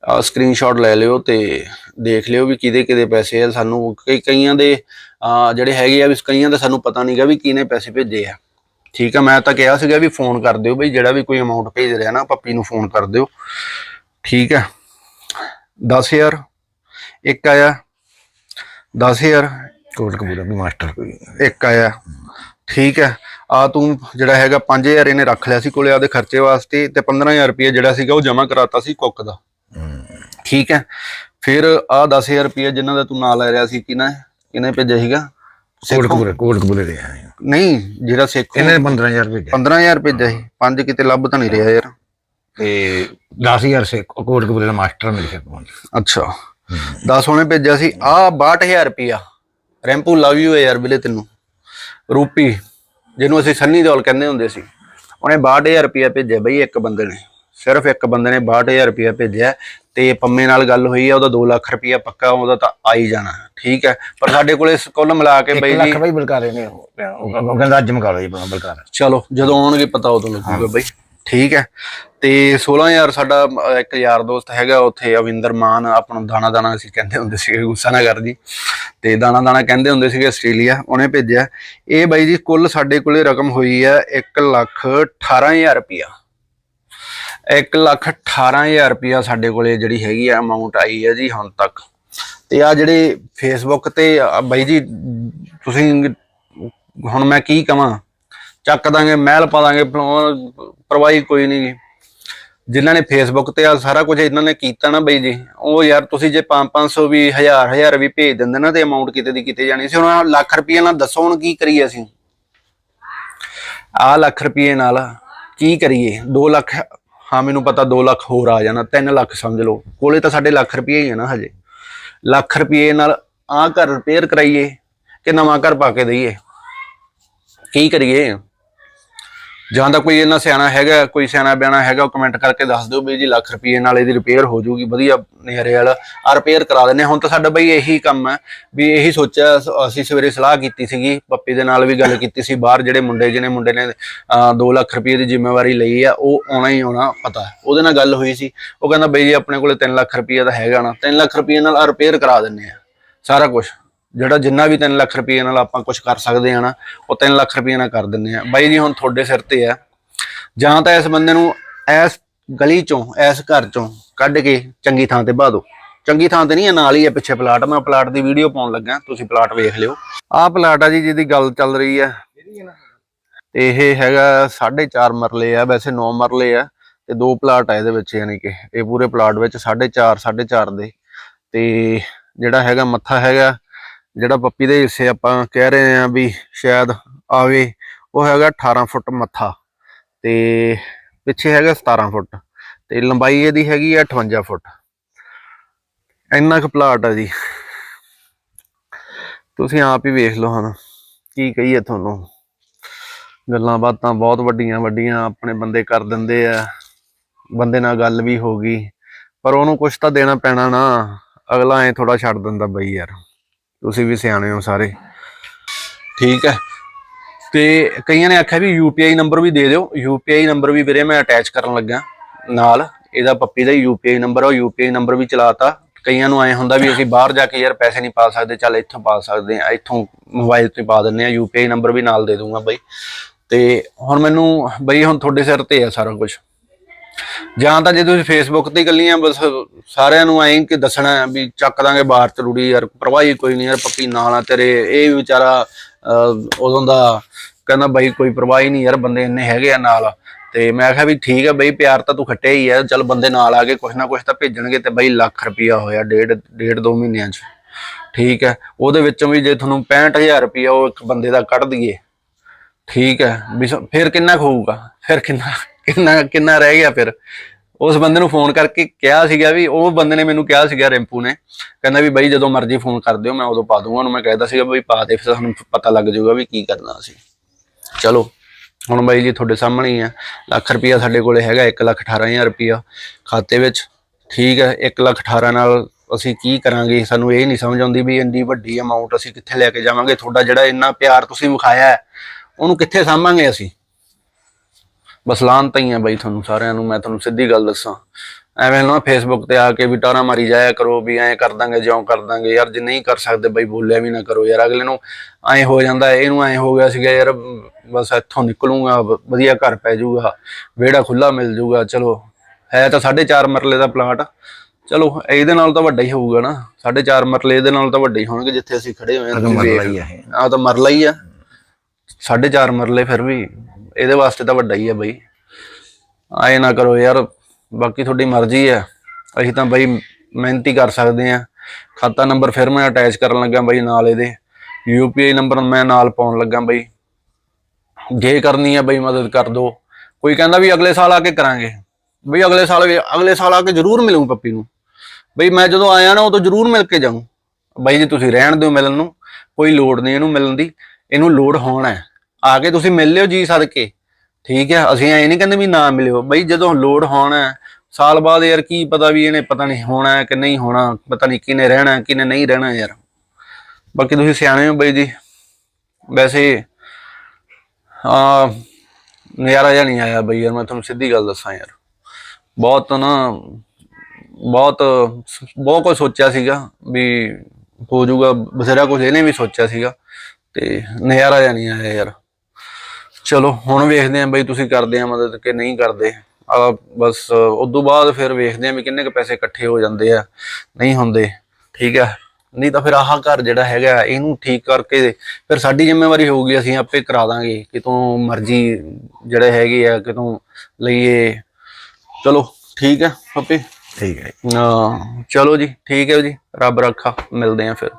ਆ ਸਕਰੀਨਸ਼ਾਟ ਲੈ ਲਿਓ ਤੇ ਦੇਖ ਲਿਓ ਵੀ ਕਿਹਦੇ ਕਿਹਦੇ ਪੈਸੇ ਆ। ਸਾਨੂੰ ਕਈ ਕਈਆਂ ਦੇ ਜਿਹੜੇ ਹੈਗੇ ਆ ਵੀ ਕਈਆਂ ਦਾ ਸਾਨੂੰ ਪਤਾ ਨਹੀਂਗਾ ਵੀ ਕਿਹਨੇ ਪੈਸੇ ਭੇਜੇ ਆ। ਠੀਕ ਆ ਮੈਂ ਤਾਂ ਕਿਹਾ ਸੀਗਾ ਵੀ ਫੋਨ ਕਰ ਦਿਓ ਬਈ ਜਿਹੜਾ ਵੀ ਕੋਈ ਅਮਾਉਂਟ ਭੇਜ ਰਿਹਾ ਨਾ ਪੱਪੀ ਨੂੰ ਫੋਨ ਕਰ ਦਿਓ। ਠੀਕ ਆ। 10000 ਇੱਕ ਆਇਆ। 10000 ਕੋਟਕਪੂਰਾ ਵੀ ਮਾਸਟਰ ਕੋਈ ਇੱਕ ਆਇਆ। ਠੀਕ ਹੈ ਆ ਤੂੰ ਜਿਹੜਾ ਹੈਗਾ 5000 ਇਹਨੇ ਰੱਖ ਲਿਆ ਸੀ ਕੋਲੇ ਆਪਦੇ ਖਰਚੇ ਵਾਸਤੇ ਤੇ 15000 ਰੁਪਏ ਜਿਹੜਾ ਸੀਗਾ ਉਹ ਜਮ੍ਹਾਂ ਕਰਾਤਾ ਸੀ ਕੁੱਕ ਦਾ। ਠੀਕ ਹੈ। ਫਿਰ ਆ 10000 ਰੁਪਏ ਜਿਨ੍ਹਾਂ ਦਾ ਤੂੰ ਨਾਂ ਲੈ ਰਿਹਾ ਸੀ ਕਿਹਨਾਂ ਕਿਹਨੇ ਭੇਜਿਆ ਸੀਗਾ? ਸੇਖੋਂ? ਕੋਟਕਪੂਰਾ ਕੋਟਕਪੂਰੇ ਦੇ। ਨਹੀਂ ਜਿਹੜਾ ਸਿੱਖ ਇਹਨੇ 15000 ਭੇਜਿਆ। 15000 ਭੇਜਿਆ ਸੀ। ਪੰਜ ਕਿਤੇ ਲੱਭ ਤਾਂ ਨਹੀਂ ਰਿਹਾ ਯਾਰ। ਤੇ 10000 ਸੇ ਕੋਟਕਪੂਰੇ ਦਾ ਮਾਸਟਰ ਮੇਰੇ ਸਿਰ ਤੋਂ ਅੱਛਾ। 10 ਉਹਨੇ ਭੇਜਿਆ ਸੀ। ਆ 62000 ਰੁਪਿਆ ਰੈਂਪੂ ਲਵ ਯੂ ਯਾਰ ਬਿਲੇ ਤੈਨੂੰ। ਰੂਪੀ ਜਿਹਨੂੰ ਅਸੀਂ ਸੰਨੀ ਦੌਲ ਕਹਿੰਦੇ ਹੁੰਦੇ ਸੀ। ਉਹਨੇ 62000 ਰੁਪਿਆ ਭੇਜਿਆ ਬਈ ਇੱਕ ਬੰਦੇ ਨੇ। ਸਿਰਫ ਇੱਕ ਬੰਦੇ ਨੇ 62000 ਰੁਪਿਆ ਭੇਜਿਆ ਤੇ ਪੰਮੇ ਨਾਲ ਗੱਲ ਹੋਈ ਆ ਉਹਦਾ 2 ਲੱਖ ਰੁਪਿਆ ਪੱਕਾ ਉਹਦਾ ਤਾਂ ਆ ਹੀ ਜਾਣਾ ਠੀਕ ਹੈ? ਪਰ ਸਾਡੇ ਕੋਲੇ ਕੁੱਲ ਮਿਲਾ ਕੇ ਬਈ ਜੀ ਲੱਖ ਬਈ ਬਲਕਾਰੇ ਨੇ ਉਹ ਕਹਿੰਦਾ ਅੱਜ ਮਕਾ ਲਓ ਜੀ ਬਲਕਾਰ। ਚਲੋ ਜਦੋਂ ਆਉਣਗੇ ਪਤਾ ਉਦੋਂ ਲੱਗੂਗਾ ਬਈ ਠੀਕ ਹੈ? ਤੇ 16000 ਸਾਡਾ ਇੱਕ ਯਾਰ ਦੋਸਤ ਹੈਗਾ ਉੱਥੇ ਅਵਿੰਦਰ ਮਾਨ ਆਪਾਂ ਨੂੰ ਦਾਣਾ ਦਾਣਾ ਅਸੀਂ ਕਹਿੰਦੇ ਹੁੰਦੇ ਸੀਗੇ ਗੁੱਸਾ ਨਾ ਕਰ ਜੀ। ਤੇ ਦਾਣਾ ਦਾਣਾ ਕਹਿੰਦੇ ਹੁੰਦੇ ਸੀਗੇ ਆਸਟ੍ਰੇਲੀਆ ਉਹਨੇ ਭੇਜਿਆ। ਇਹ ਬਾਈ ਜੀ ਕੁੱਲ ਸਾਡੇ ਕੋਲੇ ਰਕਮ ਹੋਈ ਹੈ 1 ਲੱਖ 18000 ਰੁਪਿਆ 1 ਲੱਖ 18000 ਰੁਪਿਆ ਸਾਡੇ ਕੋਲੇ ਜਿਹੜੀ ਹੈਗੀ ਆ ਅਮਾਉਂਟ ਆਈ ਹੈ ਜੀ ਹੁਣ ਤੱਕ। ਤੇ ਆ ਜਿਹੜੇ ਫੇਸਬੁੱਕ ਤੇ ਬਾਈ ਜੀ ਤੁਸੀਂ ਹੁਣ ਮੈਂ ਕੀ ਕਵਾਂ? ਚੱਕ ਦਾਂਗੇ ਮਹਿਲ ਪਾ ਦਾਂਗੇ ਫਲਾਉਣ, ਪਰਵਾਹੀ ਕੋਈ ਨਹੀਂ ਜਿਨ੍ਹਾਂ ਨੇ ਫੇਸਬੁੱਕ ਤੇ ਆ ਸਾਰਾ ਕੁਝ ਇਹਨਾਂ ਨੇ ਕੀਤਾ ਨਾ ਬਈ ਜੀ ਉਹ ਯਾਰ ਤੁਸੀਂ ਜੇ 5-500 ਵੀ 1000-1000 ਵੀ ਭੇਜ ਦਿੰਦੇ ਨਾ ਤੇ ਅਮਾਉਂਟ ਕਿਤੇ ਦੀ ਕਿਤੇ ਜਾਣੀ ਸੀ ਉਹਨਾਂ ਲੱਖ ਰੁਪਏ ਨਾਲ ਦੱਸੋ ਹੁਣ ਕੀ ਕਰੀਏ ਅਸੀਂ। ਆ ਲੱਖ ਰੁਪਏ ਨਾਲ ਕੀ ਕਰੀਏ? 2 ਲੱਖ ਹਾਂ, ਮੈਨੂੰ ਪਤਾ 2 ਲੱਖ ਹੋਰ ਆ ਜਾਣਾ 3 ਲੱਖ ਸਮਝ ਲਓ। ਕੋਲੇ ਤਾਂ ਸਾਡੇ ਲੱਖ ਰੁਪਏ ਹੀ ਆ ਨਾ ਹਜੇ। ਲੱਖ ਰੁਪਏ ਨਾਲ ਆ ਘਰ ਰਿਪੇਅਰ ਕਰਾਈਏ ਕਿ ਨਵਾਂ ਘਰ ਪਾ ਕੇ ਦਈਏ। ਕੀ ਕਰੀਏ? ਜਾਂ ਤਾਂ ਕੋਈ ਇਹਨਾਂ ਸਿਆਣਾ ਹੈਗਾ, ਕੋਈ ਸਿਆਣਾ ਬਿਆਣਾ ਹੈਗਾ, ਉਹ ਕਮੈਂਟ ਕਰਕੇ ਦੱਸ ਦਿਓ ਵੀ ਜੀ ਲੱਖ ਰੁਪਏ ਨਾਲ ਇਹਦੀ ਰਿਪੇਅਰ ਹੋ ਜਾਊਗੀ ਵਧੀਆ ਨਜ਼ਾਰੇ ਵਾਲਾ। ਆ ਰਿਪੇਅਰ ਕਰਾ ਦਿੰਨੇ ਹਾਂ। ਹੁਣ ਤਾਂ ਸਾਡਾ ਬਈ ਇਹੀ ਕੰਮ ਹੈ ਵੀ ਇਹੀ ਸੋਚਿਆ, ਅਸੀਂ ਸਵੇਰੇ ਸਲਾਹ ਕੀਤੀ ਸੀਗੀ, ਪੱਪੀ ਦੇ ਨਾਲ ਵੀ ਗੱਲ ਕੀਤੀ ਸੀ, ਬਾਹਰ ਜਿਹੜੇ ਮੁੰਡੇ, ਜਿਹਨੇ ਮੁੰਡੇ ਨੇ 2 ਲੱਖ ਰੁਪਏ ਦੀ ਜ਼ਿੰਮੇਵਾਰੀ ਲਈ ਆ, ਉਹ ਆਉਣਾ ਹੀ ਆਉਣਾ, ਪਤਾ ਉਹਦੇ ਨਾਲ ਗੱਲ ਹੋਈ ਸੀ। ਉਹ ਕਹਿੰਦਾ ਬਈ ਜੀ ਆਪਣੇ ਕੋਲੇ 3 ਲੱਖ ਰੁਪਏ ਦਾ ਹੈਗਾ ਨਾ 3 ਲੱਖ ਰੁਪਏ ਨਾਲ ਆ ਰਿਪੇਅਰ ਕਰਾ ਦਿੰਨੇ ਆ ਸਾਰਾ ਕੁਝ ਜਿਹੜਾ ਜਿੰਨਾ ਵੀ 3 ਲੱਖ ਰੁਪਏ ਨਾਲ ਆਪਾਂ ਕੁਝ ਕਰ ਸਕਦੇ ਆ ਨਾ, ਉਹ 3 ਲੱਖ ਰੁਪਏ ਨਾਲ ਕਰ ਦਿੰਨੇ ਆ ਬਾਈ ਜੀ, ਹੁਣ ਤੁਹਾਡੇ ਸਿਰ ਤੇ ਆ। ਜਾਂ ਤਾਂ ਇਸ ਬੰਦੇ ਨੂੰ ਇਸ ਗਲੀ ਚੋਂ ਇਸ ਘਰ ਚੋਂ ਕੱਢ ਕੇ ਚੰਗੀ ਥਾਂ ਤੇ ਬਹਾ ਦਿਓ। ਚੰਗੀ ਥਾਂ ਤੇ ਨਹੀਂ, ਇਹ ਨਾਲ ਹੀ ਹੈ ਪਿੱਛੇ ਪਲਾਟ। ਮੈਂ ਪਲਾਟ ਦੀ ਵੀਡੀਓ ਪਾਉਣ ਲੱਗਾ, ਤੁਸੀਂ ਪਲਾਟ ਵੇਖ ਲਿਓ। ਆਹ ਪਲਾਟ ਆ ਜੀ, ਜਿਹਦੀ ਗੱਲ ਚੱਲ ਰਹੀ ਹੈ ਤੇ ਇਹ ਹੈਗਾ 4.5 ਮਰਲੇ ਆ, ਵੈਸੇ 9 ਮਰਲੇ ਆ, ਤੇ ਦੋ ਪਲਾਟ ਆ ਇਹਦੇ ਵਿੱਚ, ਯਾਨੀ ਕਿ ਇਹ ਪੂਰੇ ਪਲਾਟ ਵਿੱਚ 4.5 4.5 ਦੇ। ਤੇ ਜਿਹੜਾ ਹੈਗਾ, ਮੱਥਾ ਹੈਗਾ ਜਿਹੜਾ ਪੱਪੀ ਦੇ ਹਿੱਸੇ ਆਪਾਂ ਕਹਿ ਰਹੇ ਆ ਵੀ ਸ਼ਾਇਦ ਆਵੇ, ਉਹ ਹੈਗਾ 18 ਫੁੱਟ ਮੱਥਾ ਤੇ ਪਿੱਛੇ ਹੈਗਾ 17 ਫੁੱਟ ਤੇ ਲੰਬਾਈ ਇਹਦੀ ਹੈਗੀ ਆ 58 ਫੁੱਟ। ਇੰਨਾ ਕੁ ਪਲਾਟ ਆ ਜੀ। ਤੁਸੀਂ ਆਪ ਹੀ ਵੇਖ ਲਓ ਹੁਣ ਕੀ ਕਹੀਏ ਤੁਹਾਨੂੰ। ਗੱਲਾਂ ਬਾਤਾਂ ਬਹੁਤ ਵੱਡੀਆਂ ਵੱਡੀਆਂ ਆਪਣੇ ਬੰਦੇ ਕਰ ਦਿੰਦੇ ਆ। ਬੰਦੇ ਨਾਲ ਗੱਲ ਵੀ ਹੋ ਗਈ, ਪਰ ਉਹਨੂੰ ਕੁਝ ਤਾਂ ਦੇਣਾ ਪੈਣਾ ਨਾ। ਅਗਲਾ ਐ ਥੋੜਾ ਛੱਡ ਦਿੰਦਾ ਬਈ ਯਾਰ। ਤੁਸੀਂ ਵੀ ਸਿਆਣੇ ਹੋ ਸਾਰੇ। ਠੀਕ ਹੈ। ਤੇ ਕਈਆਂ ਨੇ ਆਖਿਆ ਵੀ ਯੂਪੀਆਈ ਨੰਬਰ ਵੀ ਦੇ ਦਿਓ। ਯੂਪੀਆਈ ਨੰਬਰ ਵੀ ਵੀਰੇ ਮੈਂ ਅਟੈਚ ਕਰਨ ਲੱਗਾ ਨਾਲ। ਇਹਦਾ ਪੱਪੀ ਦਾ ਯੂਪੀਆਈ ਨੰਬਰ ਆ। ਯੂਪੀਆਈ ਨੰਬਰ ਵੀ ਚਲਾਤਾ। ਕਈਆਂ ਨੂੰ ਐ ਹੁੰਦਾ ਵੀ ਅਸੀਂ ਬਾਹਰ ਜਾ ਕੇ ਯਾਰ ਪੈਸੇ ਨਹੀਂ ਪਾ ਸਕਦੇ। ਚੱਲ ਇੱਥੋਂ ਪਾ ਸਕਦੇ ਆ ਇੱਥੋਂ ਮੋਬਾਈਲ ਤੇ ਪਾ ਦਿੰਨੇ ਆ ਯੂਪੀਆਈ ਨੰਬਰ ਵੀ ਨਾਲ ਦੇ ਦੂੰਗਾ ਬਈ। ਤੇ ਹੁਣ ਮੈਨੂੰ ਬਈ, ਹੁਣ ਤੁਹਾਡੇ ਸਿਰ ਤੇ ਆ ਸਾਰਾ ਕੁਝ ਜਾਂ ਤਾਂ ਜੇ ਤੁਸੀਂ ਫੇਸਬੁੱਕ ਤੇ ਗੱਲੀਆਂ ਬਸ ਸਾਰਿਆਂ ਨੂੰ ਐਂ ਕਿ ਦੱਸਣਾ ਵੀ ਚੱਕ ਦਾਂਗੇ ਬਾਹਰ ਚ ਯਾਰ ਪ੍ਰਵਾਹੀ ਕੋਈ ਨਹੀਂ, ਯਾਰ ਪੱਪੀ ਨਾਲ ਆ ਤੇਰੇ। ਇਹ ਵਿਚਾਰਾ ਉਦੋਂ ਦਾ ਕਹਿੰਦਾ ਬਾਈ ਕੋਈ ਪ੍ਰਵਾਹੀ ਨਹੀਂ ਯਾਰ, ਬੰਦੇ ਇੰਨੇ ਹੈਗੇ ਆ ਨਾਲ। ਤੇ ਮੈਂ ਕਿਹਾ ਵੀ ਠੀਕ ਹੈ ਬਈ, ਪਿਆਰ ਤਾਂ ਤੂੰ ਖੱਟਿਆ ਹੀ ਆ, ਚੱਲ ਬੰਦੇ ਨਾਲ ਆ ਕੇ ਕੁਛ ਨਾ ਕੁਛ ਤਾਂ ਭੇਜਣਗੇ ਤੇ ਬਈ ਲੱਖ ਰੁਪਿਆ ਹੋਇਆ ਡੇਢ ਡੇਢ ਦੋ ਮਹੀਨਿਆਂ ਚ। ਠੀਕ ਹੈ, ਉਹਦੇ ਵਿੱਚੋਂ ਵੀ ਜੇ ਤੁਹਾਨੂੰ 65000 ਰੁਪਿਆ ਉਹ ਇੱਕ ਬੰਦੇ ਦਾ ਕੱਢ ਦਈਏ। ਠੀਕ ਹੈ, ਵੀ ਫਿਰ ਕਿੰਨਾ ਕੁ ਹੋਊਗਾ? ਫਿਰ ਕਿੰਨਾ ਕਿੰਨਾ ਕਿੰਨਾ ਰਹਿ ਗਿਆ ਫਿਰ। ਉਸ ਬੰਦੇ ਨੂੰ ਫੋਨ ਕਰਕੇ ਕਿਹਾ ਸੀਗਾ ਵੀ, ਉਹ ਬੰਦੇ ਨੇ ਮੈਨੂੰ ਕਿਹਾ ਸੀਗਾ ਰਿੰਪੂ ਨੇ, ਕਹਿੰਦਾ ਵੀ ਬਾਈ ਜਦੋਂ ਮਰਜ਼ੀ ਫੋਨ ਕਰ ਦਿਓ, ਮੈਂ ਉਦੋਂ ਪਾ ਦੂੰਗਾ। ਉਹਨੂੰ ਮੈਂ ਕਹਿੰਦਾ ਸੀਗਾ ਬਈ ਪਾ ਦੇ, ਫਿਰ ਸਾਨੂੰ ਪਤਾ ਲੱਗ ਜਾਊਗਾ ਵੀ ਕੀ ਕਰਨਾ ਸੀ ਚਲੋ, ਹੁਣ ਬਾਈ ਜੀ ਤੁਹਾਡੇ ਸਾਹਮਣੇ ਹੀ ਆ। ਲੱਖ ਰੁਪਇਆ ਸਾਡੇ ਕੋਲੇ ਹੈਗਾ 1 ਲੱਖ 18000 ਰੁਪਇਆ ਖਾਤੇ ਵਿੱਚ। ਠੀਕ ਹੈ 1 ਲੱਖ 18 ਨਾਲ ਅਸੀਂ ਕੀ ਕਰਾਂਗੇ? ਸਾਨੂੰ ਇਹ ਨਹੀਂ ਸਮਝ ਆਉਂਦੀ ਵੀ ਇੰਨੀ ਵੱਡੀ ਅਮਾਉਂਟ ਅਸੀਂ ਕਿੱਥੇ ਲੈ ਕੇ ਜਾਵਾਂਗੇ? ਤੁਹਾਡਾ ਜਿਹੜਾ ਇੰਨਾ ਪਿਆਰ ਤੁਸੀਂ ਵਿਖਾਇਆ ਉਹਨੂੰ ਕਿੱਥੇ ਸਾਂਭਾਂਗੇ ਅਸੀਂ? ਬਸ ਲਾਂਤ ਹੀ ਆ ਬਾਈ ਤੁਹਾਨੂੰ ਸਾਰਿਆਂ ਨੂੰ ਮੈਂ ਤੁਹਾਨੂੰ ਸਿੱਧੀ ਗੱਲ ਦੱਸਾਂ। ਐਵੇਂ ਨਾ ਫੇਸਬੁੱਕ ਤੇ ਆ ਕੇ ਵੀ ਟਾਰਾ ਮਾਰੀ ਜਾਇਆ ਕਰੋ ਵੀ ਐਂ ਕਰ ਦਾਂਗੇ ਜਿਉਂ ਕਰ ਦਾਂਗੇ। ਯਾਰ ਜੇ ਨਹੀਂ ਕਰ ਸਕਦੇ ਬਾਈ ਬੋਲਿਆ ਵੀ ਨਾ ਕਰੋ। ਯਾਰ ਅਗਲੇ ਨੂੰ ਐਂ ਹੋ ਜਾਂਦਾ ਇਹਨੂੰ ਐਂ ਹੋ ਗਿਆ ਸੀਗਾ ਯਾਰ ਬਸ ਇੱਥੋਂ ਨਿਕਲੂੰਗਾ ਵਧੀਆ ਘਰ ਪੈ ਜਾਊਗਾ ਵਿਹੜਾ ਖੁੱਲਾ ਮਿਲ ਜਾਊਗਾ। ਚਲੋ ਹੈ ਤਾਂ 4.5 ਮਰਲੇ ਦਾ ਪਲਾਟ। ਚਲੋ ਇਹਦੇ ਨਾਲ ਤਾਂ ਵੱਡਾ ਹੀ ਹੋਊਗਾ ਨਾ। 4.5 ਮਰਲੇ ਇਹਦੇ ਨਾਲ ਤਾਂ ਵੱਡੇ ਹੀ ਹੋਣਗੇ ਜਿੱਥੇ ਅਸੀਂ ਖੜੇ ਹੋਏ ਆ। ਆਹ ਤਾਂ ਮਰਲਾ ਹੀ ਆ। 4.5 ਮਰਲੇ ਫਿਰ ਵੀ ਇਹਦੇ ਵਾਸਤੇ ਤਾਂ ਵੱਡਾ ਹੀ ਆ ਬਈ। ਆਏ ਨਾ ਕਰੋ ਯਾਰ, ਬਾਕੀ ਤੁਹਾਡੀ ਮਰਜ਼ੀ ਆ। ਅਸੀਂ ਤਾਂ ਬਈ ਮਿਹਨਤੀ ਕਰ ਸਕਦੇ ਆ। ਖਾਤਾ ਨੰਬਰ ਫਿਰ ਮੈਂ ਅਟੈਚ ਕਰਨ ਲੱਗਾ ਬਈ ਨਾਲ ਇਹਦੇ। ਯੂਪੀਆਈ ਨੰਬਰ ਮੈਂ ਨਾਲ ਪਾਉਣ ਲੱਗਾ ਬਈ। ਜੇ ਕਰਨੀ ਆ ਬਈ ਮਦਦ ਕਰ ਦੋ। ਕੋਈ ਕਹਿੰਦਾ ਵੀ ਅਗਲੇ ਸਾਲ ਆ ਕੇ ਕਰਾਂਗੇ। ਬਈ ਅਗਲੇ ਸਾਲ ਵੀ, ਅਗਲੇ ਸਾਲ ਆ ਕੇ ਜ਼ਰੂਰ ਮਿਲੂੰ ਪੱਪੀ ਨੂੰ। ਬਈ ਮੈਂ ਜਦੋਂ ਆਇਆ ਨਾ ਉਦੋਂ ਜ਼ਰੂਰ ਮਿਲ ਕੇ ਜਾਊਂ। ਬਾਈ ਜੀ ਤੁਸੀਂ ਰਹਿਣ ਦਿਓ ਮਿਲਣ ਨੂੰ, ਕੋਈ ਲੋੜ ਨਹੀਂ ਇਹਨੂੰ ਮਿਲਣ ਦੀ। ਇਹਨੂੰ ਲੋੜ ਹੋਣਾ ਹੈ। ਆ ਕੇ ਤੁਸੀਂ ਮਿਲ ਲਿਓ ਜੀ ਸਦਕੇ। ਠੀਕ ਹੈ ਅਸੀਂ ਐ ਨਹੀਂ ਕਹਿੰਦੇ ਵੀ ਨਾ ਮਿਲਿਓ। ਬਈ ਜਦੋਂ ਲੋੜ ਹੋਣਾ ਹੈ, ਸਾਲ ਬਾਅਦ ਯਾਰ ਕੀ ਪਤਾ ਵੀ ਇਹਨੇ ਪਤਾ ਨਹੀਂ ਹੋਣਾ ਕਿ ਨਹੀਂ ਹੋਣਾ ਪਤਾ ਨਹੀਂ ਕਿਨੇ ਰਹਿਣਾ ਕਿਨੇ ਨਹੀਂ ਰਹਿਣਾ ਯਾਰ। ਬਾਕੀ ਤੁਸੀਂ ਸਿਆਣੇ ਹੋ ਬਈ ਜੀ। ਵੈਸੇ ਆ ਨਜ਼ਾਰਾ ਜਿਹਾ ਨਹੀਂ ਆਇਆ ਬਈ ਯਾਰ ਮੈਂ ਤੁਹਾਨੂੰ ਸਿੱਧੀ ਗੱਲ ਦੱਸਾਂ ਯਾਰ। ਬਹੁਤ ਨਾ ਬਹੁਤ ਬਹੁਤ ਕੁਝ ਸੋਚਿਆ ਸੀਗਾ ਵੀ ਹੋ ਜਾਊਗਾ ਬਥੇਰਾ ਕੁਝ ਇਹਨੇ ਵੀ ਸੋਚਿਆ ਸੀਗਾ। ਤੇ ਨਜ਼ਾਰਾ ਜਿਹਾ ਨਹੀਂ ਆਇਆ ਯਾਰ। ਚਲੋ ਹੁਣ ਵੇਖਦੇ ਆਂ ਬਈ ਤੁਸੀਂ ਕਰਦੇ ਆ ਮਦਦ ਕਿ ਨਹੀਂ ਕਰਦੇ। ਆ ਬਸ ਉਦੋਂ ਬਾਅਦ ਫਿਰ ਵੇਖਦੇ ਆਂ ਵੀ ਕਿੰਨੇ ਕ ਪੈਸੇ ਇਕੱਠੇ ਹੋ ਜਾਂਦੇ ਆ ਨਹੀਂ ਹੁੰਦੇ। ਠੀਕ ਆ? ਨਹੀਂ ਤਾਂ ਫਿਰ ਆਹ ਘਰ ਜਿਹੜਾ ਹੈਗਾ ਇਹਨੂੰ ਠੀਕ ਕਰਕੇ ਫਿਰ ਸਾਡੀ ਜ਼ਿੰਮੇਵਾਰੀ ਹੋਊਗੀ ਅਸੀਂ ਆਪੇ ਕਰਾ ਦਾਂਗੇ ਕਿਤੋਂ ਮਰਜ਼ੀ ਜਿਹੜੇ ਹੈਗੇ ਆ ਕਿਤੋਂ ਲਈਏ। ਚਲੋ ਠੀਕ ਹੈ ਪੱਪੀ ਠੀਕ ਹੈ ਹਾਂ ਚਲੋ ਜੀ ਠੀਕ ਹੈ ਜੀ। ਰੱਬ ਰੱਖਾ ਮਿਲਦੇ ਆਂ ਫਿਰ।